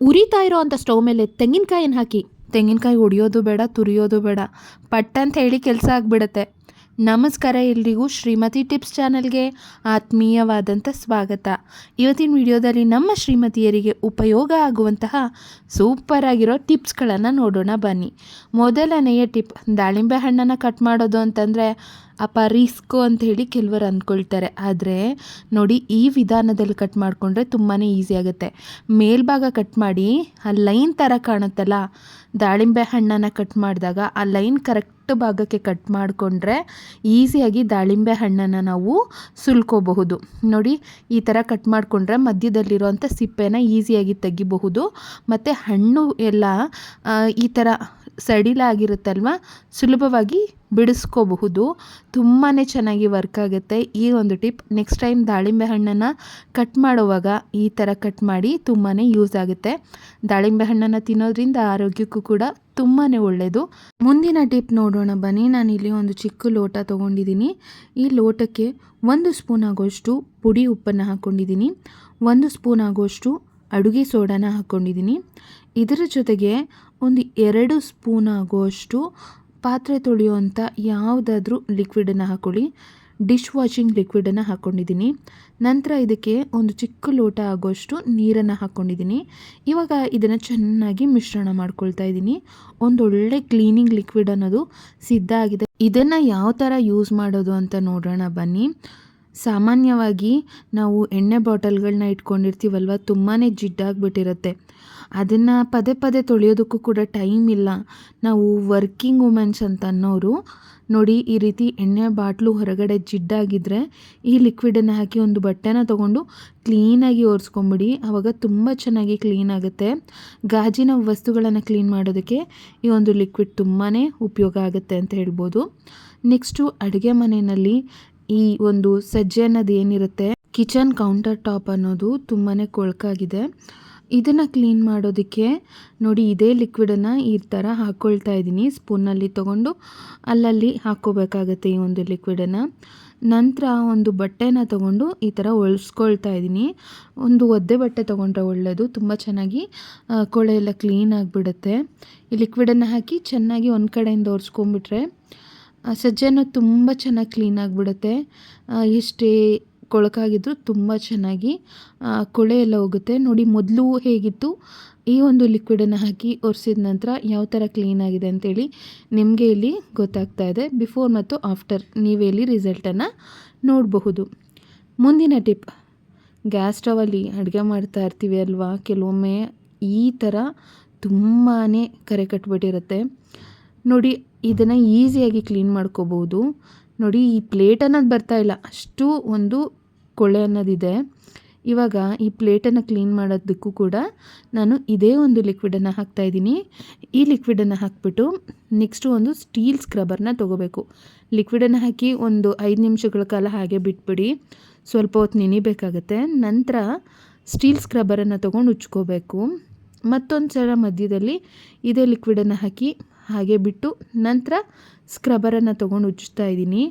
ಉರಿತಾ ಇರೋ ಅಂಥ ಸ್ಟವ್ ಮೇಲೆ ತೆಂಗಿನಕಾಯಿನ ಹಾಕಿ. ತೆಂಗಿನಕಾಯಿ ಹೊಡಿಯೋದು ಬೇಡ, ತುರಿಯೋದು ಬೇಡ. ಪಟ್ ಅಂತ ಹೇಳಿ ಕೆಲಸ ಆಗಿಬಿಡುತ್ತೆ. ನಮಸ್ಕಾರ ಎಲ್ರಿಗೂ ಶ್ರೀಮತಿ ಟಿಪ್ಸ್ ಚಾನಲ್ಗೆ ಆತ್ಮೀಯವಾದಂಥ ಸ್ವಾಗತ. ಇವತ್ತಿನ ವಿಡಿಯೋದಲ್ಲಿ ನಮ್ಮ ಶ್ರೀಮತಿಯರಿಗೆ ಉಪಯೋಗ ಆಗುವಂತಹ ಸೂಪರ್ ಆಗಿರೋ ಟಿಪ್ಸ್ಗಳನ್ನು ನೋಡೋಣ ಬನ್ನಿ. ಮೊದಲನೆಯ ಟಿಪ್, ದಾಳಿಂಬೆ ಹಣ್ಣನ್ನು ಕಟ್ ಮಾಡೋದು ಅಂತಂದರೆ ಅಪ್ಪ ರಿಸ್ಕು ಅಂತ ಹೇಳಿ ಕೆಲವರು ಅಂದ್ಕೊಳ್ತಾರೆ ಆದರೆ ನೋಡಿ, ಈ ವಿಧಾನದಲ್ಲಿ ಕಟ್ ಮಾಡಿಕೊಂಡ್ರೆ ತುಂಬಾ ಈಸಿ ಆಗುತ್ತೆ. ಮೇಲ್ಭಾಗ ಕಟ್ ಮಾಡಿ, ಆ ಲೈನ್ ಥರ ಕಾಣುತ್ತಲ್ಲ, ದಾಳಿಂಬೆ ಹಣ್ಣನ್ನು ಕಟ್ ಮಾಡಿದಾಗ ಆ ಲೈನ್ ಕರೆಕ್ಟ್ ಭಾಗಕ್ಕೆ ಕಟ್ ಮಾಡಿಕೊಂಡ್ರೆ ಈಸಿಯಾಗಿ ದಾಳಿಂಬೆ ಹಣ್ಣನ್ನು ನಾವು ಸುಲ್ಕೋಬಹುದು. ನೋಡಿ, ಈ ಥರ ಕಟ್ ಮಾಡಿಕೊಂಡ್ರೆ ಮಧ್ಯದಲ್ಲಿರುವಂಥ ಸಿಪ್ಪೆನ ಈಸಿಯಾಗಿ ತೆಗಿಬಹುದು. ಮತ್ತು ಹಣ್ಣು ಎಲ್ಲ ಈ ಥರ ಸಡಿಲಾಗಿರುತ್ತಲ್ವ, ಸುಲಭವಾಗಿ ಬಿಡಿಸ್ಕೋಬಹುದು. ತುಂಬಾ ಚೆನ್ನಾಗಿ ವರ್ಕ್ ಆಗುತ್ತೆ. ಈ ಒಂದು ಟಿಪ್ ನೆಕ್ಸ್ಟ್ ಟೈಮ್ ದಾಳಿಂಬೆ ಹಣ್ಣನ್ನು ಕಟ್ ಮಾಡುವಾಗ ಈ ಥರ ಕಟ್ ಮಾಡಿ ತುಂಬಾ ಯೂಸ್ ಆಗುತ್ತೆ. ದಾಳಿಂಬೆ ಹಣ್ಣನ್ನು ತಿನ್ನೋದ್ರಿಂದ ಆರೋಗ್ಯಕ್ಕೂ ಕೂಡ ತುಂಬಾ ಒಳ್ಳೆಯದು ಮುಂದಿನ ಟಿಪ್ ನೋಡೋಣ ಬನ್ನಿ. ನಾನಿಲ್ಲಿ ಒಂದು ಚಿಕ್ಕ ಲೋಟ ತೊಗೊಂಡಿದ್ದೀನಿ. ಈ ಲೋಟಕ್ಕೆ ಒಂದು ಸ್ಪೂನ್ ಆಗೋಷ್ಟು ಪುಡಿ ಉಪ್ಪನ್ನು ಹಾಕ್ಕೊಂಡಿದ್ದೀನಿ ಒಂದು ಸ್ಪೂನ್ ಆಗೋಷ್ಟು ಅಡುಗೆ ಸೋಡಾನ ಹಾಕ್ಕೊಂಡಿದ್ದೀನಿ ಇದರ ಜೊತೆಗೆ ಒಂದು ಎರಡು ಸ್ಪೂನ್ ಆಗುವಷ್ಟು ಪಾತ್ರೆ ತೊಳೆಯುವಂಥ ಯಾವುದಾದ್ರೂ ಲಿಕ್ವಿಡನ್ನು ಹಾಕ್ಕೊಳ್ಳಿ ಡಿಶ್ ವಾಷಿಂಗ್ ಲಿಕ್ವಿಡನ್ನು ಹಾಕ್ಕೊಂಡಿದ್ದೀನಿ ನಂತರ ಇದಕ್ಕೆ ಒಂದು ಚಿಕ್ಕ ಲೋಟ ಆಗೋಷ್ಟು ನೀರನ್ನು ಹಾಕ್ಕೊಂಡಿದ್ದೀನಿ ಇವಾಗ ಇದನ್ನು ಚೆನ್ನಾಗಿ ಮಿಶ್ರಣ ಮಾಡ್ಕೊಳ್ತಾ ಇದ್ದೀನಿ. ಒಂದೊಳ್ಳೆ ಕ್ಲೀನಿಂಗ್ ಲಿಕ್ವಿಡ್ ಅನ್ನೋದು ಸಿದ್ಧ ಆಗಿದೆ. ಇದನ್ನು ಯಾವ ಥರ ಯೂಸ್ ಮಾಡೋದು ಅಂತ ನೋಡೋಣ ಬನ್ನಿ. ಸಾಮಾನ್ಯವಾಗಿ ನಾವು ಎಣ್ಣೆ ಬಾಟಲ್ಗಳನ್ನ ಇಟ್ಕೊಂಡಿರ್ತೀವಲ್ವ ತುಂಬಾ ಜಿಡ್ಡಾಗ್ಬಿಟ್ಟಿರುತ್ತೆ. ಅದನ್ನು ಪದೇ ಪದೇ ತೊಳೆಯೋದಕ್ಕೂ ಕೂಡ ಟೈಮ್ ಇಲ್ಲ. ನಾವು ವರ್ಕಿಂಗ್ ವುಮೆನ್ಸ್ ಅಂತ ಅನ್ನೋರು ನೋಡಿ ಈ ರೀತಿ ಎಣ್ಣೆ ಬಾಟ್ಲು ಹೊರಗಡೆ ಜಿಡ್ಡಾಗಿದ್ದರೆ ಈ ಲಿಕ್ವಿಡನ್ನು ಹಾಕಿ ಒಂದು ಬಟ್ಟೆನ ತಗೊಂಡು ಕ್ಲೀನಾಗಿ ಒರೆಸ್ಕೊಂಬಿಡಿ. ಆವಾಗ ತುಂಬ ಚೆನ್ನಾಗಿ ಕ್ಲೀನ್ ಆಗುತ್ತೆ. ಗಾಜಿನ ವಸ್ತುಗಳನ್ನು ಕ್ಲೀನ್ ಮಾಡೋದಕ್ಕೆ ಈ ಒಂದು ಲಿಕ್ವಿಡ್ ತುಂಬಾ ಉಪಯೋಗ ಆಗುತ್ತೆ ಅಂತ ಹೇಳ್ಬೋದು. ನೆಕ್ಸ್ಟು ಅಡುಗೆ ಮನೆಯಲ್ಲಿ ಈ ಒಂದು ಸಜ್ಜೆ ಅನ್ನೋದು ಏನಿರುತ್ತೆ? ಕಿಚನ್ ಕೌಂಟರ್ ಟಾಪ್ ಅನ್ನೋದು ತುಂಬಾ ಕೊಳಕಾಗಿದೆ. ಇದನ್ನು ಕ್ಲೀನ್ ಮಾಡೋದಕ್ಕೆ ನೋಡಿ ಇದೇ ಲಿಕ್ವಿಡನ್ನು ಈ ಥರ ಹಾಕ್ಕೊಳ್ತಾ ಇದ್ದೀನಿ. ಸ್ಪೂನಲ್ಲಿ ತೊಗೊಂಡು ಅಲ್ಲಲ್ಲಿ ಹಾಕ್ಕೋಬೇಕಾಗತ್ತೆ ಈ ಒಂದು ಲಿಕ್ವಿಡನ್ನು ನಂತರ ಒಂದು ಬಟ್ಟೆನ ತೊಗೊಂಡು ಈ ಥರ ಒರೆಸ್ಕೊಳ್ತಾ ಇದ್ದೀನಿ. ಒಂದು ಒದ್ದೆ ಬಟ್ಟೆ ತೊಗೊಂಡ್ರೆ ಒಳ್ಳೆಯದು ತುಂಬ ಚೆನ್ನಾಗಿ ಕೊಳೆ ಎಲ್ಲ ಕ್ಲೀನ್ ಆಗಿಬಿಡುತ್ತೆ. ಈ ಲಿಕ್ವಿಡನ್ನು ಹಾಕಿ ಚೆನ್ನಾಗಿ ಒಂದು ಕಡೆಯಿಂದ ಒರೆಸ್ಕೊಂಬಿಟ್ರೆ ಆ ಸಜ್ಜೆನೂ ತುಂಬ ಚೆನ್ನಾಗಿ ಕ್ಲೀನ್ ಆಗಿಬಿಡುತ್ತೆ. ಎಷ್ಟೇ ಕೊಳಕಾಗಿದ್ದರೂ ತುಂಬ ಚೆನ್ನಾಗಿ ಕೊಳೆ ಎಲ್ಲ ಹೋಗುತ್ತೆ. ನೋಡಿ, ಮೊದಲು ಹೇಗಿತ್ತು? ಈ ಒಂದು ಲಿಕ್ವಿಡನ್ನು ಹಾಕಿ ಒರೆಸಿದ ನಂತರ ಯಾವ ಥರ ಕ್ಲೀನ್ ಆಗಿದೆ ಅಂತೇಳಿ ನಿಮಗೆ ಇಲ್ಲಿ ಗೊತ್ತಾಗ್ತಾ ಇದೆ. ಬಿಫೋರ್ ಮತ್ತು ಆಫ್ಟರ್ ನೀವೇ ಇಲ್ಲಿ ರಿಸಲ್ಟನ್ನು ನೋಡಬಹುದು. ಮುಂದಿನ ಟಿಪ್ ಗ್ಯಾಸ್ ಸ್ಟವಲ್ಲಿ ಅಡುಗೆ ಮಾಡ್ತಾ ಇರ್ತೀವಿ ಅಲ್ವಾ? ಕೆಲವೊಮ್ಮೆ ಈ ಥರ ತುಂಬಾ ಕರೆ ಕಟ್ಬಿಟ್ಟಿರುತ್ತೆ. ನೋಡಿ, ಇದನ್ನು ಈಸಿಯಾಗಿ ಕ್ಲೀನ್ ಮಾಡ್ಕೋಬೋದು. ನೋಡಿ, ಈ ಪ್ಲೇಟ್ ಅನ್ನೋದು ಬರ್ತಾ ಇಲ್ಲ. ಅಷ್ಟು ಒಂದು ಕೊಳೆ ಅನ್ನೋದಿದೆ. ಇವಾಗ ಈ ಪ್ಲೇಟನ್ನು ಕ್ಲೀನ್ ಮಾಡೋದಕ್ಕೂ ಕೂಡ ನಾನು ಇದೇ ಒಂದು ಲಿಕ್ವಿಡನ್ನು ಹಾಕ್ತಾಯಿದ್ದೀನಿ ಈ ಲಿಕ್ವಿಡನ್ನು ಹಾಕ್ಬಿಟ್ಟು ನೆಕ್ಸ್ಟು ಒಂದು ಸ್ಟೀಲ್ ಸ್ಕ್ರಬ್ಬರ್ನ ತೊಗೋಬೇಕು. ಲಿಕ್ವಿಡನ್ನು ಹಾಕಿ ಒಂದು ಐದು ನಿಮಿಷಗಳ ಕಾಲ ಹಾಗೆ ಬಿಟ್ಬಿಡಿ. ಸ್ವಲ್ಪ ಹೊತ್ತು ನೆನಿಬೇಕಾಗತ್ತೆ. ನಂತರ ಸ್ಟೀಲ್ ಸ್ಕ್ರಬ್ಬರನ್ನು ತೊಗೊಂಡು ಉಚ್ಕೋಬೇಕು. ಮತ್ತೊಂದು ಸಲ ಮಧ್ಯದಲ್ಲಿ ಇದೇ ಲಿಕ್ವಿಡನ್ನು ಹಾಕಿ ಹಾಗೆ ಬಿಟ್ಟು ನಂತರ ಸ್ಕ್ರಬ್ಬರನ್ನು ತೊಗೊಂಡು ಉಜ್ಜ್ತಾ ಇದ್ದೀನಿ.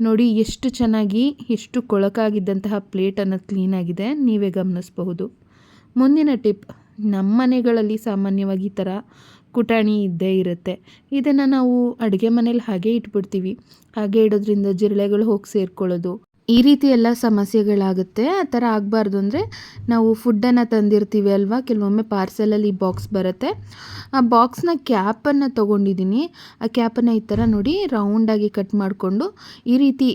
ನೋಡಿ ಎಷ್ಟು ಚೆನ್ನಾಗಿ, ಎಷ್ಟು ಕೊಳಕಾಗಿದ್ದಂತಹ ಪ್ಲೇಟನ್ನು ಕ್ಲೀನಾಗಿದೆ ನೀವೇ ಗಮನಿಸಬಹುದು. ಮುಂದಿನ ಟಿಪ್ ನಮ್ಮ ಮನೆಗಳಲ್ಲಿ ಸಾಮಾನ್ಯವಾಗಿ ಈ ಥರ ಕುಟಾಣಿ ಇದ್ದೇ ಇರುತ್ತೆ. ಇದನ್ನು ನಾವು ಅಡುಗೆ ಮನೇಲಿ ಹಾಗೆ ಇಟ್ಬಿಡ್ತೀವಿ. ಹಾಗೆ ಇಡೋದ್ರಿಂದ ಜಿರಳೆಗಳು ಹೋಗಿ ಸೇರ್ಕೊಳ್ಳೋದು. ಈ ರೀತಿ ಎಲ್ಲ ಸಮಸ್ಯೆಗಳಾಗುತ್ತೆ. ಆ ಥರ ಆಗಬಾರ್ದು ಅಂದರೆ ನಾವು ಫುಡ್ಡನ್ನು ತಂದಿರ್ತೀವಿ ಅಲ್ವಾ? ಕೆಲವೊಮ್ಮೆ ಪಾರ್ಸಲಲ್ಲಿ ಬಾಕ್ಸ್ ಬರುತ್ತೆ. ಆ ಬಾಕ್ಸ್ನ ಕ್ಯಾಪನ್ನು ತೊಗೊಂಡಿದ್ದೀನಿ. ಆ ಕ್ಯಾಪನ್ನು ಈ ಥರ ನೋಡಿ ರೌಂಡಾಗಿ ಕಟ್ ಮಾಡಿಕೊಂಡು ಈ ರೀತಿ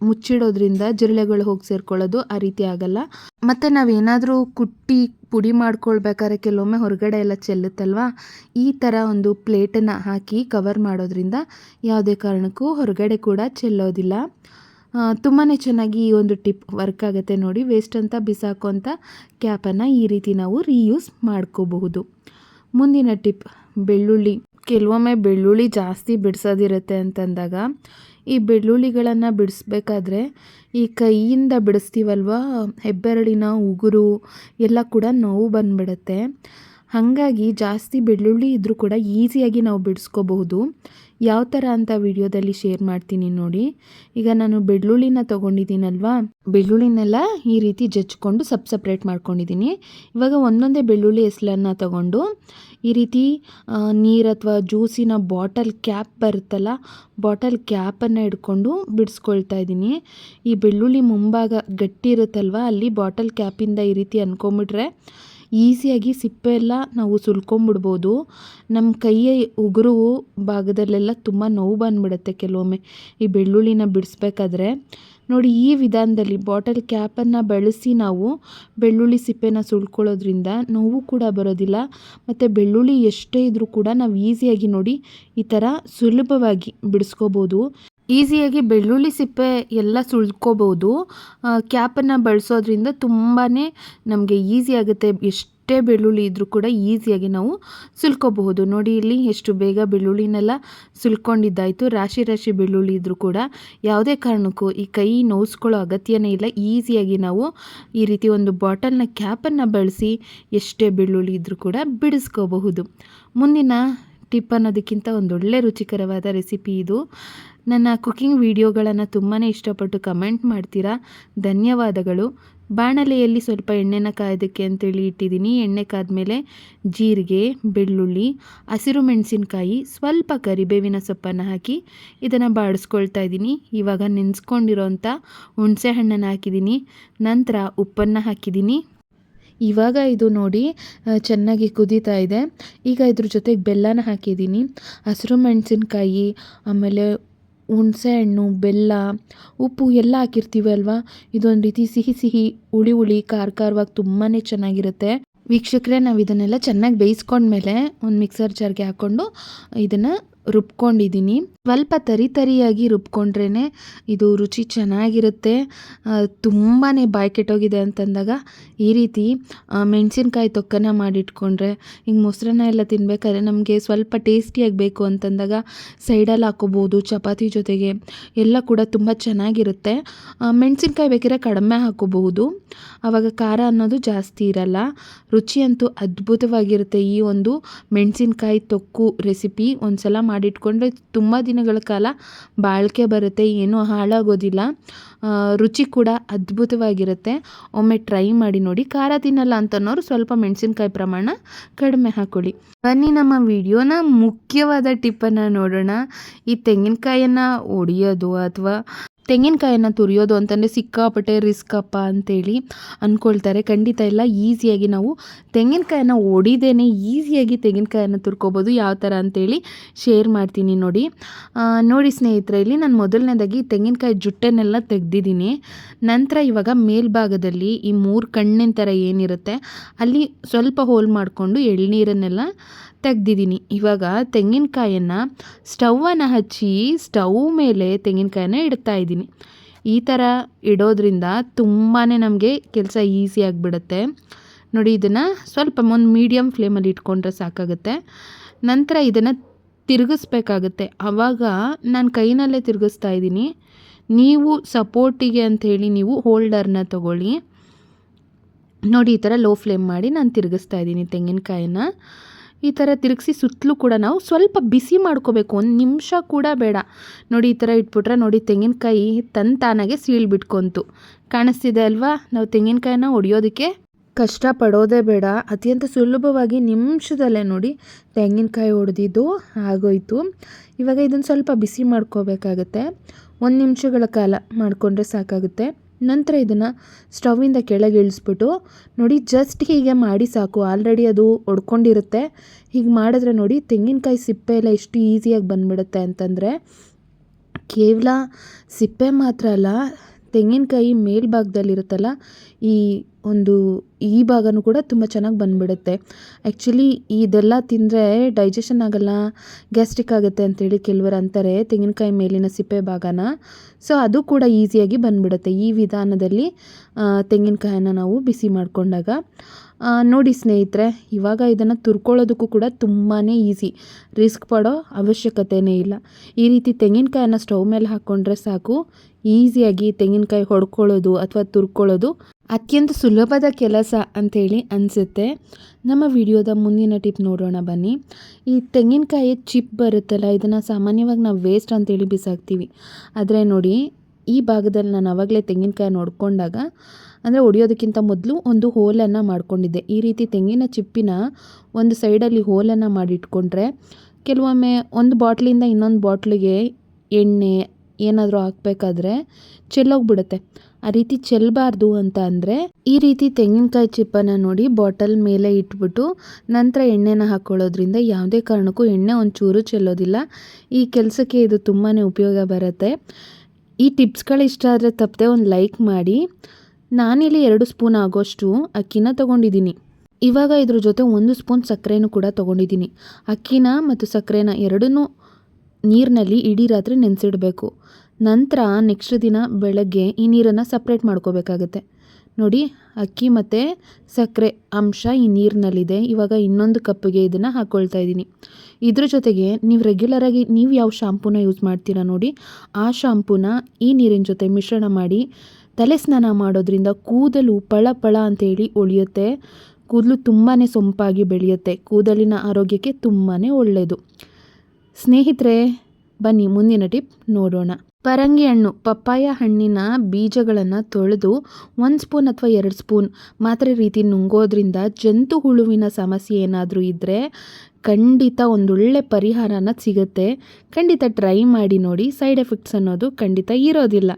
ಮುಚ್ಚಿಡೋದ್ರಿಂದ ಜಿರಳೆಗಳು ಹೋಗಿ ಸೇರ್ಕೊಳ್ಳೋದು ಆ ರೀತಿ ಆಗಲ್ಲ. ಮತ್ತು ನಾವೇನಾದರೂ ಕುಟ್ಟಿ ಪುಡಿ ಮಾಡ್ಕೊಳ್ಬೇಕಾದ್ರೆ ಕೆಲವೊಮ್ಮೆ ಹೊರಗಡೆ ಎಲ್ಲ ಚೆಲ್ಲುತ್ತಲ್ವಾ? ಈ ಥರ ಒಂದು ಪ್ಲೇಟನ್ನು ಹಾಕಿ ಕವರ್ ಮಾಡೋದ್ರಿಂದ ಯಾವುದೇ ಕಾರಣಕ್ಕೂ ಹೊರಗಡೆ ಕೂಡ ಚೆಲ್ಲೋದಿಲ್ಲ. ತುಂಬಾ ಚೆನ್ನಾಗಿ ಈ ಒಂದು ಟಿಪ್ ವರ್ಕ್ ಆಗುತ್ತೆ ನೋಡಿ. ವೇಸ್ಟ್ ಅಂತ ಬಿಸಾಕೋಂಥ ಕ್ಯಾಪನ್ನು ಈ ರೀತಿ ನಾವು ರೀಯೂಸ್ ಮಾಡ್ಕೋಬಹುದು. ಮುಂದಿನ ಟಿಪ್, ಬೆಳ್ಳುಳ್ಳಿ. ಕೆಲವೊಮ್ಮೆ ಬೆಳ್ಳುಳ್ಳಿ ಜಾಸ್ತಿ ಬಿಡಿಸೋದಿರುತ್ತೆ ಅಂತಂದಾಗ, ಈ ಬೆಳ್ಳುಳ್ಳಿಗಳನ್ನು ಬಿಡಿಸ್ಬೇಕಾದ್ರೆ, ಈ ಕೈಯಿಂದ ಬಿಡಿಸ್ತೀವಲ್ವ, ಹೆಬ್ಬೆರಳಿನ ಉಗುರು ಎಲ್ಲ ಕೂಡ ನೋವು ಬಂದ್ಬಿಡುತ್ತೆ. ಹಾಗಾಗಿ ಜಾಸ್ತಿ ಬೆಳ್ಳುಳ್ಳಿ ಇದ್ದರೂ ಕೂಡ ಈಸಿಯಾಗಿ ನಾವು ಬಿಡಿಸ್ಕೋಬಹುದು. ಯಾವ ಥರ ಅಂತ ವಿಡಿಯೋದಲ್ಲಿ ಶೇರ್ ಮಾಡ್ತೀನಿ ನೋಡಿ. ಈಗ ನಾನು ಬೆಳ್ಳುಳ್ಳಿನ ತೊಗೊಂಡಿದ್ದೀನಲ್ವಾ? ಬೆಳ್ಳುಳ್ಳಿನೆಲ್ಲ ಈ ರೀತಿ ಜಜ್ಕೊಂಡು ಸಪ್ ಸಪ್ರೇಟ್ ಮಾಡ್ಕೊಂಡಿದ್ದೀನಿ. ಇವಾಗ ಒಂದೊಂದೇ ಬೆಳ್ಳುಳ್ಳಿ ಎಸ್ಲನ್ನು ತಗೊಂಡು ಈ ರೀತಿ ನೀರು ಅಥವಾ ಜ್ಯೂಸಿನ ಬಾಟಲ್ ಕ್ಯಾಪ್ ಬರುತ್ತಲ್ಲ, ಬಾಟಲ್ ಕ್ಯಾಪನ್ನು ಹಿಡ್ಕೊಂಡು ಬಿಡಿಸ್ಕೊಳ್ತಾ ಇದ್ದೀನಿ. ಈ ಬೆಳ್ಳುಳ್ಳಿ ಮುಂಭಾಗ ಗಟ್ಟಿ ಇರುತ್ತಲ್ವ, ಅಲ್ಲಿ ಬಾಟಲ್ ಕ್ಯಾಪಿಂದ ಈ ರೀತಿ ಅನ್ಕೊಂಬಿಟ್ರೆ ಈಸಿಯಾಗಿ ಸಿಪ್ಪೆ ಎಲ್ಲ ನಾವು ಸುಲ್ಕೊಂಬಿಡ್ಬೋದು. ನಮ್ಮ ಕೈಯ ಉಗುರು ಭಾಗದಲ್ಲೆಲ್ಲ ತುಂಬ ನೋವು ಬಂದ್ಬಿಡುತ್ತೆ ಕೆಲವೊಮ್ಮೆ. ಈ ಬೆಳ್ಳುಳ್ಳಿನ ಬಿಡಿಸ್ಬೇಕಾದ್ರೆ. ನೋಡಿ, ಈ ವಿಧಾನದಲ್ಲಿ ಬಾಟಲ್ ಕ್ಯಾಪನ್ನು ಬಳಸಿ ನಾವು ಬೆಳ್ಳುಳ್ಳಿ ಸಿಪ್ಪೆನ ಸುಳ್ಕೊಳ್ಳೋದ್ರಿಂದ ನೋವು ಕೂಡ ಬರೋದಿಲ್ಲ. ಮತ್ತು ಬೆಳ್ಳುಳ್ಳಿ ಎಷ್ಟೇ ಇದ್ದರೂ ಕೂಡ ನಾವು ಈಸಿಯಾಗಿ ನೋಡಿ ಈ ಥರ ಸುಲಭವಾಗಿ ಬಿಡಿಸ್ಕೋಬೋದು. ಈಸಿಯಾಗಿ ಬೆಳ್ಳುಳ್ಳಿ ಸಿಪ್ಪೆ ಎಲ್ಲ ಸುಳ್ಕೋಬೋದು. ಕ್ಯಾಪನ್ನು ಬಳಸೋದ್ರಿಂದ ತುಂಬಾ ನಮಗೆ ಈಸಿ ಆಗುತ್ತೆ. ಎಷ್ಟೇ ಬೆಳ್ಳುಳ್ಳಿ ಇದ್ದರೂ ಕೂಡ ಈಸಿಯಾಗಿ ನಾವು ಸುಲ್ಕೋಬಹುದು. ನೋಡಿ, ಇಲ್ಲಿ ಎಷ್ಟು ಬೇಗ ಬೆಳ್ಳುಳ್ಳಿನೆಲ್ಲ ಸುಲ್ಕೊಂಡಿದ್ದಾಯಿತು. ರಾಶಿ ರಾಶಿ ಬೆಳ್ಳುಳ್ಳಿ ಇದ್ದರೂ ಕೂಡ ಯಾವುದೇ ಕಾರಣಕ್ಕೂ ಈ ಕೈ ನೋಯಿಸ್ಕೊಳ್ಳೋ ಅಗತ್ಯನೇ ಇಲ್ಲ. ಈಸಿಯಾಗಿ ನಾವು ಈ ರೀತಿ ಒಂದು ಬಾಟಲ್ನ ಕ್ಯಾಪನ್ನು ಬಳಸಿ ಎಷ್ಟೇ ಬೆಳ್ಳುಳ್ಳಿ ಇದ್ದರೂ ಕೂಡ ಬಿಡಿಸ್ಕೋಬಹುದು. ಮುಂದಿನ ಟಿಪ್ ಅನ್ನೋದಕ್ಕಿಂತ ಒಂದೊಳ್ಳೆ ರುಚಿಕರವಾದ ರೆಸಿಪಿ ಇದು. ನನ್ನ ಕುಕ್ಕಿಂಗ್ ವಿಡಿಯೋಗಳನ್ನು ತುಂಬಾ ಇಷ್ಟಪಟ್ಟು ಕಮೆಂಟ್ ಮಾಡ್ತೀರಾ? ಧನ್ಯವಾದಗಳು. ಬಾಣಲೆಯಲ್ಲಿ ಸ್ವಲ್ಪ ಎಣ್ಣೆನ ಕಾಯೋದಕ್ಕೆ ಅಂತೇಳಿ ಇಟ್ಟಿದ್ದೀನಿ. ಎಣ್ಣೆ ಕಾದ್ಮೇಲೆ ಜೀರಿಗೆ, ಬೆಳ್ಳುಳ್ಳಿ, ಹಸಿರು ಮೆಣಸಿನ್ಕಾಯಿ, ಸ್ವಲ್ಪ ಕರಿಬೇವಿನ ಸೊಪ್ಪನ್ನು ಹಾಕಿ ಇದನ್ನು ಬಾಡಿಸ್ಕೊಳ್ತಾ ಇದ್ದೀನಿ. ಇವಾಗ ನೆನೆಸ್ಕೊಂಡಿರೋಂಥ ಹುಣಸೆ ಹಣ್ಣನ್ನು ಹಾಕಿದ್ದೀನಿ. ನಂತರ ಉಪ್ಪನ್ನು ಹಾಕಿದ್ದೀನಿ. ಇವಾಗ ಇದು ನೋಡಿ ಚೆನ್ನಾಗಿ ಕುದೀತಾ ಇದೆ. ಈಗ ಇದ್ರ ಜೊತೆಗೆ ಬೆಲ್ಲನ ಹಾಕಿದ್ದೀನಿ. ಹಸಿರು ಮೆಣಸಿನ್ಕಾಯಿ, ಆಮೇಲೆ ಹುಣಸೆ ಹಣ್ಣು, ಬೆಲ್ಲ, ಉಪ್ಪು ಎಲ್ಲ ಹಾಕಿರ್ತೀವಿ ಅಲ್ವಾ? ಇದೊಂದು ರೀತಿ ಸಿಹಿ ಸಿಹಿ, ಹುಳಿ ಹುಳಿ, ಖಾರ ಖಾರವಾಗಿ ತುಂಬಾ ಚೆನ್ನಾಗಿರುತ್ತೆ. ವೀಕ್ಷಕರೇ, ನಾವು ಇದನ್ನೆಲ್ಲ ಚೆನ್ನಾಗಿ ಬೇಯಿಸ್ಕೊಂಡ್ಮೇಲೆ ಒಂದು ಮಿಕ್ಸರ್ ಜಾರ್ಗೆ ಹಾಕ್ಕೊಂಡು ಇದನ್ನು ರುಬ್ಕೊಂಡಿದ್ದೀನಿ. ಸ್ವಲ್ಪ ತರಿ ತರಿಯಾಗಿ ರುಬ್ಕೊಂಡ್ರೇ ಇದು ರುಚಿ ಚೆನ್ನಾಗಿರುತ್ತೆ. ತುಂಬಾ ಬಾಯಿ ಕೆಟ್ಟೋಗಿದೆ ಅಂತಂದಾಗ ಈ ರೀತಿ ಮೆಣಸಿನ್ಕಾಯಿ ತೊಕ್ಕನ ಮಾಡಿಟ್ಕೊಂಡ್ರೆ ಹಿಂಗೆ ಮೊಸರನ್ನ ಎಲ್ಲ ತಿನ್ಬೇಕಾದ್ರೆ ನಮಗೆ ಸ್ವಲ್ಪ ಟೇಸ್ಟಿಯಾಗಿ ಬೇಕು ಅಂತಂದಾಗ ಸೈಡಲ್ಲಿ ಹಾಕೋಬೋದು, ಚಪಾತಿ ಜೊತೆಗೆ ಎಲ್ಲ ಕೂಡ ತುಂಬ ಚೆನ್ನಾಗಿರುತ್ತೆ. ಮೆಣಸಿನ್ಕಾಯಿ ಬೇಕಿದ್ರೆ ಕಡಿಮೆ ಹಾಕೋಬಹುದು. ಆವಾಗ ಖಾರ ಅನ್ನೋದು ಜಾಸ್ತಿ ಇರಲ್ಲ. ರುಚಿಯಂತೂ ಅದ್ಭುತವಾಗಿರುತ್ತೆ ಈ ಒಂದು ಮೆಣಸಿನ್ಕಾಯಿ ತೊಕ್ಕು ರೆಸಿಪಿ. ಒಂದು ಸಲ ಮಾಡಿಟ್ಕೊಂಡ್ರೆ ತುಂಬ ದಿನಗಳ ಕಾಲ ಬಾಳಿಕೆ ಬರುತ್ತೆ, ಏನೂ ಹಾಳಾಗೋದಿಲ್ಲ. ರುಚಿ ಕೂಡ ಅದ್ಭುತವಾಗಿರುತ್ತೆ. ಒಮ್ಮೆ ಟ್ರೈ ಮಾಡಿ ನೋಡಿ, ಖಾರ ತಿನ್ನಲ್ಲ ಅಂತನೋರು ಸ್ವಲ್ಪ ಮೆಣಸಿನ್ಕಾಯಿ ಪ್ರಮಾಣ ಕಡಿಮೆ ಹಾಕ್ಕೊಳ್ಳಿ ಬನ್ನಿ ನಮ್ಮ ವಿಡಿಯೋನ ಮುಖ್ಯವಾದ ಟಿಪ್ಪನ್ನು ನೋಡೋಣ. ಈ ತೆಂಗಿನಕಾಯನ್ನು ಒಡೆಯೋದು ಅಥವಾ ತೆಂಗಿನಕಾಯನ್ನು ತುರಿಯೋದು ಅಂತಂದರೆ ಸಿಕ್ಕಾಪಟ್ಟೆ ರಿಸ್ಕ್ ಅಪ್ಪ ಅಂತೇಳಿ ಅಂದ್ಕೊಳ್ತಾರೆ ಖಂಡಿತ ಇಲ್ಲ ಈಸಿಯಾಗಿ ನಾವು ತೆಂಗಿನಕಾಯನ್ನು ಒಡಿದೇನೆ ಈಸಿಯಾಗಿ ತೆಂಗಿನಕಾಯನ್ನು ತುರ್ಕೋಬೋದು. ಯಾವ ಥರ ಅಂತೇಳಿ ಶೇರ್ ಮಾಡ್ತೀನಿ ನೋಡಿ. ನೋಡಿ ಸ್ನೇಹಿತರೆ, ಇಲ್ಲಿ ನಾನು ಮೊದಲನೇದಾಗಿ ತೆಂಗಿನಕಾಯಿ ಜುಟ್ಟನ್ನೆಲ್ಲ ತೆಗ್ದಿದ್ದೀನಿ. ನಂತರ ಇವಾಗ ಮೇಲ್ಭಾಗದಲ್ಲಿ ಈ ಮೂರು ಕಣ್ಣಿನ ಥರ ಏನಿರುತ್ತೆ, ಅಲ್ಲಿ ಸ್ವಲ್ಪ ಹೋಲ್ ಮಾಡಿಕೊಂಡು ಎಳ್ನೀರನ್ನೆಲ್ಲ ತೆಗ್ದಿದ್ದೀನಿ. ಇವಾಗ ತೆಂಗಿನಕಾಯನ್ನು ಸ್ಟವನ್ನು ಹಚ್ಚಿ ಸ್ಟವ್ ಮೇಲೆ ತೆಂಗಿನಕಾಯನ್ನ ಇಡ್ತಾ ಇದ್ದೀನಿ. ಈ ಥರ ಇಡೋದ್ರಿಂದ ತುಂಬಾ ನಮಗೆ ಕೆಲಸ ಈಸಿ ಆಗಿಬಿಡುತ್ತೆ. ನೋಡಿ, ಇದನ್ನು ಸ್ವಲ್ಪ ಒಂದು ಮೀಡಿಯಮ್ ಫ್ಲೇಮಲ್ಲಿ ಇಟ್ಕೊಂಡ್ರೆ ಸಾಕಾಗುತ್ತೆ. ನಂತರ ಇದನ್ನು ತಿರುಗಿಸ್ಬೇಕಾಗತ್ತೆ. ಆವಾಗ ನಾನು ಕೈನಲ್ಲೇ ತಿರುಗಿಸ್ತಾ ಇದ್ದೀನಿ. ನೀವು ಸಪೋರ್ಟಿಗೆ ಅಂಥೇಳಿ ನೀವು ಹೋಲ್ಡರ್ನ ತಗೊಳ್ಳಿ. ನೋಡಿ, ಈ ಥರ ಲೋ ಫ್ಲೇಮ್ ಮಾಡಿ ನಾನು ತಿರುಗಿಸ್ತಾ ಇದ್ದೀನಿ ತೆಂಗಿನಕಾಯಿನ ಈ ಥರ ತಿರುಗಿಸಿ ಸುತ್ತಲೂ ಕೂಡ ನಾವು ಸ್ವಲ್ಪ ಬಿಸಿ ಮಾಡ್ಕೋಬೇಕು, ಒಂದು ನಿಮಿಷ ಕೂಡ ಬೇಡ. ನೋಡಿ, ಈ ಥರ ಇಟ್ಬಿಟ್ರೆ ನೋಡಿ, ತೆಂಗಿನಕಾಯಿ ತನ್ ತಾನಾಗೆ ಸೀಳ್ಬಿಟ್ಕೊಂತು ಕಾಣಿಸ್ತಿದೆ ಅಲ್ವಾ? ನಾವು ತೆಂಗಿನಕಾಯಿನ ಹೊಡಿಯೋದಕ್ಕೆ ಕಷ್ಟಪಡೋದೇ ಬೇಡ. ಅತ್ಯಂತ ಸುಲಭವಾಗಿ ನಿಮಿಷದಲ್ಲೇ ನೋಡಿ ತೆಂಗಿನಕಾಯಿ ಹೊಡೆದಿದ್ದು ಆಗೋಯ್ತು. ಇವಾಗ ಇದನ್ನು ಸ್ವಲ್ಪ ಬಿಸಿ ಮಾಡ್ಕೋಬೇಕಾಗತ್ತೆ. ಒಂದು ನಿಮಿಷಗಳ ಕಾಲ ಮಾಡಿಕೊಂಡ್ರೆ ಸಾಕಾಗುತ್ತೆ. ನಂತರ ಇದನ್ನು ಸ್ಟವಿಂದ ಕೆಳಗೆ ಇಳಿಸ್ಬಿಟ್ಟು, ನೋಡಿ ಜಸ್ಟ್ ಹೀಗೆ ಮಾಡಿ ಸಾಕು. ಆಲ್ರೆಡಿ ಅದು ಒಡ್ಕೊಂಡಿರುತ್ತೆ. ಹೀಗೆ ಮಾಡಿದ್ರೆ ನೋಡಿ ತೆಂಗಿನಕಾಯಿ ಸಿಪ್ಪೆ ಎಲ್ಲ ಎಷ್ಟು ಈಸಿಯಾಗಿ ಬಂದ್ಬಿಡುತ್ತೆ ಅಂತಂದರೆ, ಕೇವಲ ಸಿಪ್ಪೆ ಮಾತ್ರ ಅಲ್ಲ ತೆಂಗಿನಕಾಯಿ ಮೇಲ್ಭಾಗದಲ್ಲಿರುತ್ತಲ್ಲ, ಈ ಒಂದು ಈ ಭಾಗನೂ ಕೂಡ ತುಂಬ ಚೆನ್ನಾಗಿ ಬಂದುಬಿಡುತ್ತೆ. ಆ್ಯಕ್ಚುಲಿ ಇದೆಲ್ಲ ತಿಂದರೆ ಡೈಜೆಷನ್ ಆಗಲ್ಲ ಗ್ಯಾಸ್ಟ್ರಿಕ್ ಆಗುತ್ತೆ ಅಂತೇಳಿ ಕೆಲವರು ಅಂತಾರೆ ತೆಂಗಿನಕಾಯಿ ಮೇಲಿನ ಸಿಪ್ಪೆ ಭಾಗನ. ಸೊ ಅದು ಕೂಡ ಈಸಿಯಾಗಿ ಬಂದುಬಿಡುತ್ತೆ. ಈ ವಿಧಾನದಲ್ಲಿ ತೆಂಗಿನಕಾಯನ್ನ ನಾವು ಬಿಸಿ ಮಾಡಿಕೊಂಡಾಗ. ನೋಡಿ ಸ್ನೇಹಿತರೆ, ಇವಾಗ ಇದನ್ನು ತುರ್ಕೊಳ್ಳೋದಕ್ಕೂ ಕೂಡ ತುಂಬಾ ಈಸಿ. ರಿಸ್ಕ್ ಪಡೋ ಅವಶ್ಯಕತೆಯೇ ಇಲ್ಲ. ಈ ರೀತಿ ತೆಂಗಿನಕಾಯನ್ನ ಸ್ಟವ್ ಮೇಲೆ ಹಾಕ್ಕೊಂಡ್ರೆ ಸಾಕು. ಈಸಿಯಾಗಿ ತೆಂಗಿನಕಾಯಿ ಹೊಡ್ಕೊಳ್ಳೋದು ಅಥವಾ ತುರ್ಕೊಳ್ಳೋದು ಅತ್ಯಂತ ಸುಲಭದ ಕೆಲಸ ಅಂಥೇಳಿ ಅನಿಸುತ್ತೆ. ನಮ್ಮ ವಿಡಿಯೋದ ಮುಂದಿನ ಟಿಪ್ ನೋಡೋಣ ಬನ್ನಿ. ಈ ತೆಂಗಿನಕಾಯಿ ಚಿಪ್ ಬರುತ್ತಲ್ಲ, ಇದನ್ನು ಸಾಮಾನ್ಯವಾಗಿ ನಾವು ವೇಸ್ಟ್ ಅಂತೇಳಿ ಬಿಸಾಕ್ತೀವಿ. ಆದರೆ ನೋಡಿ, ಈ ಭಾಗದಲ್ಲಿ ನಾನು ಆವಾಗಲೇ ತೆಂಗಿನಕಾಯಿ ನೋಡಿಕೊಂಡಾಗ, ಅಂದರೆ ಹೊಡಿಯೋದಕ್ಕಿಂತ ಮೊದಲು ಒಂದು ಹೋಲನ್ನು ಮಾಡಿಕೊಂಡಿದ್ದೆ. ಈ ರೀತಿ ತೆಂಗಿನ ಚಿಪ್ಪಿನ ಒಂದು ಸೈಡಲ್ಲಿ ಹೋಲನ್ನು ಮಾಡಿಟ್ಕೊಂಡ್ರೆ, ಕೆಲವೊಮ್ಮೆ ಒಂದು ಬಾಟ್ಲಿಂದ ಇನ್ನೊಂದು ಬಾಟ್ಲಿಗೆ ಎಣ್ಣೆ ಏನಾದರೂ ಹಾಕ್ಬೇಕಾದ್ರೆ ಚೆಲ್ಲೋಗ್ಬಿಡುತ್ತೆ. ಆ ರೀತಿ ಚೆಲ್ಲಬಾರ್ದು ಅಂತ ಅಂದರೆ ಈ ರೀತಿ ತೆಂಗಿನಕಾಯಿ ಚಿಪ್ಪನ್ನು ನೋಡಿ ಬಾಟಲ್ ಮೇಲೆ ಇಟ್ಬಿಟ್ಟು ನಂತರ ಎಣ್ಣೆನ ಹಾಕ್ಕೊಳ್ಳೋದ್ರಿಂದ ಯಾವುದೇ ಕಾರಣಕ್ಕೂ ಎಣ್ಣೆ ಒಂಚೂರು ಚೆಲ್ಲೋದಿಲ್ಲ. ಈ ಕೆಲಸಕ್ಕೆ ಇದು ತುಂಬಾ ಉಪಯೋಗ ಬರುತ್ತೆ. ಈ ಟಿಪ್ಸ್ಗಳು ಇಷ್ಟ ಆದರೆ ತಪ್ಪದೆ ಒಂದು ಲೈಕ್ ಮಾಡಿ. ನಾನಿಲ್ಲಿ ಎರಡು ಸ್ಪೂನ್ ಆಗೋಷ್ಟು ಅಕ್ಕಿನ ತೊಗೊಂಡಿದ್ದೀನಿ. ಇವಾಗ ಇದ್ರ ಜೊತೆ ಒಂದು ಸ್ಪೂನ್ ಸಕ್ಕರೆನೂ ಕೂಡ ತೊಗೊಂಡಿದ್ದೀನಿ. ಅಕ್ಕಿನ ಮತ್ತು ಸಕ್ಕರೆನ ಎರಡನ್ನೂ ನೀರಿನಲ್ಲಿ ಇಡೀ ರಾತ್ರಿ ನೆನೆಸಿಡಬೇಕು. ನಂತರ ನೆಕ್ಸ್ಟ್ ದಿನ ಬೆಳಗ್ಗೆ ಈ ನೀರನ್ನು ಸಪ್ರೇಟ್ ಮಾಡ್ಕೋಬೇಕಾಗತ್ತೆ. ನೋಡಿ, ಅಕ್ಕಿ ಮತ್ತು ಸಕ್ಕರೆ ಅಂಶ ಈ ನೀರಿನಲ್ಲಿದೆ. ಇವಾಗ ಇನ್ನೊಂದು ಕಪ್ಪಿಗೆ ಇದನ್ನು ಹಾಕ್ಕೊಳ್ತಾ ಇದ್ದೀನಿ. ಇದ್ರ ಜೊತೆಗೆ ನೀವು ರೆಗ್ಯುಲರಾಗಿ ನೀವು ಯಾವ ಶಾಂಪೂನ ಯೂಸ್ ಮಾಡ್ತೀರಾ ನೋಡಿ, ಆ ಶಾಂಪೂನ ಈ ನೀರಿನ ಜೊತೆ ಮಿಶ್ರಣ ಮಾಡಿ ತಲೆ ಸ್ನಾನ ಮಾಡೋದ್ರಿಂದ ಕೂದಲು ಪಳ ಪಳ ಅಂತೇಳಿ ಉಳಿಯುತ್ತೆ ಕೂದಲು ತುಂಬಾ ಸೊಂಪಾಗಿ ಬೆಳೆಯುತ್ತೆ. ಕೂದಲಿನ ಆರೋಗ್ಯಕ್ಕೆ ತುಂಬಾ ಒಳ್ಳೆಯದು ಸ್ನೇಹಿತರೆ, ಬನ್ನಿ ಮುಂದಿನ ಟಿಪ್ ನೋಡೋಣ. ಪರಂಗಿ ಹಣ್ಣು, ಪಪ್ಪಾಯ ಹಣ್ಣಿನ ಬೀಜಗಳನ್ನು ತೊಳೆದು ಒಂದು ಸ್ಪೂನ್ ಅಥವಾ ಎರಡು ಸ್ಪೂನ್ ಮಾತ್ರೆ ರೀತಿ ನುಂಗೋದ್ರಿಂದ ಜಂತು ಹುಳುವಿನ ಸಮಸ್ಯೆ ಏನಾದರೂ ಇದ್ದರೆ ಖಂಡಿತ ಒಂದೊಳ್ಳೆ ಪರಿಹಾರನ ಸಿಗುತ್ತೆ. ಖಂಡಿತ ಟ್ರೈ ಮಾಡಿ ನೋಡಿ, ಸೈಡ್ ಎಫೆಕ್ಟ್ಸ್ ಅನ್ನೋದು ಖಂಡಿತ ಇರೋದಿಲ್ಲ.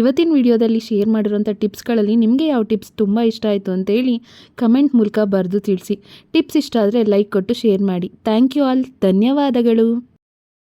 ಇವತ್ತಿನ ವಿಡಿಯೋದಲ್ಲಿ ಶೇರ್ ಮಾಡಿರೋಂಥ ಟಿಪ್ಸ್ಗಳಲ್ಲಿ ನಿಮಗೆ ಯಾವ ಟಿಪ್ಸ್ ತುಂಬ ಇಷ್ಟ ಆಯಿತು ಅಂತೇಳಿ ಕಮೆಂಟ್ ಮೂಲಕ ಬರೆದು ತಿಳಿಸಿ. ಟಿಪ್ಸ್ ಇಷ್ಟ ಆದರೆ ಲೈಕ್ ಕೊಟ್ಟು ಶೇರ್ ಮಾಡಿ. ಥ್ಯಾಂಕ್ ಯು ಆಲ್, ಧನ್ಯವಾದಗಳು.